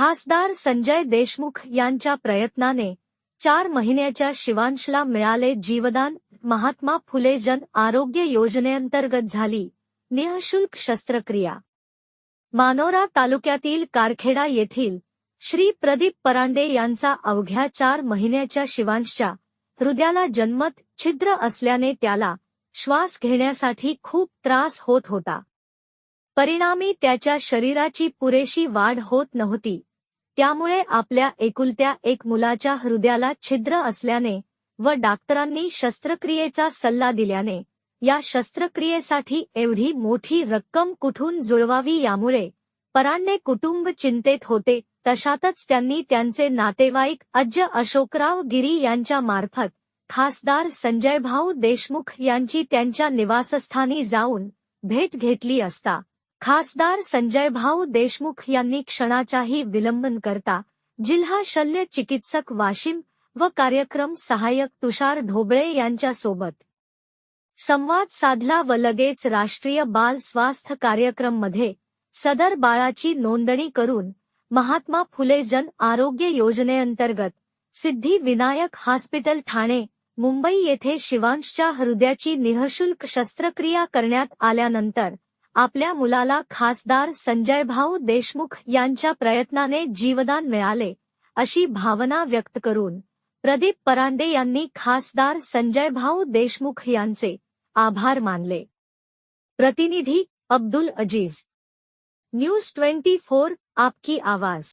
खासदार संजय देशमुख यांच्या प्रयत्नाने चार महिन्याच्या शिवांशला मिळाले जीवदान महात्मा फुले जन आरोग्य योजनेअंतर्गत झाली निःशुल्क शस्त्रक्रिया. मानोरा तालुक्यातील कारखेडा येथील श्री प्रदीप परांडे यांचा अवघ्या चार महिन्याच्या शिवांशच्या हृदयाला जन्मत छिद्र असल्याने त्याला श्वास घेण्यासाठी खूप त्रास होत होता. परिणामी त्याच्या शरीराची पुरेशी वाढ होत नव्हती. त्यामुळे आपल्या एकुलत्या एक मुलाच्या हृदयाला छिद्र असल्याने व डॉक्टरांनी शस्त्रक्रियेचा सल्ला दिल्याने या शस्त्रक्रियेसाठी एवढी मोठी रक्कम कुठून जुळवावी यामुळे परांडे कुटुंब चिंतेत होते. तशातच त्यांनी त्यांचे नातेवाईक अज्ज अशोकराव गिरी यांच्या मार्फत खासदार संजयभाऊ देशमुख यांची त्यांच्या निवासस्थानी जाऊन भेट घेतली असता खासदार संजयभाऊ देशमुख यांनी क्षणाचाही विलंबन करता जिल्हा शल्य चिकित्सक वाशिम व कार्यक्रम सहाय्यक तुषार ढोबळे यांच्यासोबत. संवाद साधला व लगेच राष्ट्रीय बाल स्वास्थ्य कार्यक्रममध्ये सदर बाळाची नोंदणी करून महात्मा फुले जन आरोग्य योजनेअंतर्गत सिद्धी विनायक हॉस्पिटल ठाणे मुंबई येथे शिवांशच्या हृदयाची निःशुल्क शस्त्रक्रिया करण्यात आल्यानंतर आपल्या मुलाला खासदार संजय भाऊ देशमुख यांच्या प्रयत्नाने जीवदान मिळाले, अशी भावना व्यक्त करून प्रदीप परांडे यांनी खासदार संजय भाऊ देशमुख यांचे आभार मानले. प्रतिनिधी Abdul Aziz. News twenty four, आपकी आवाज़.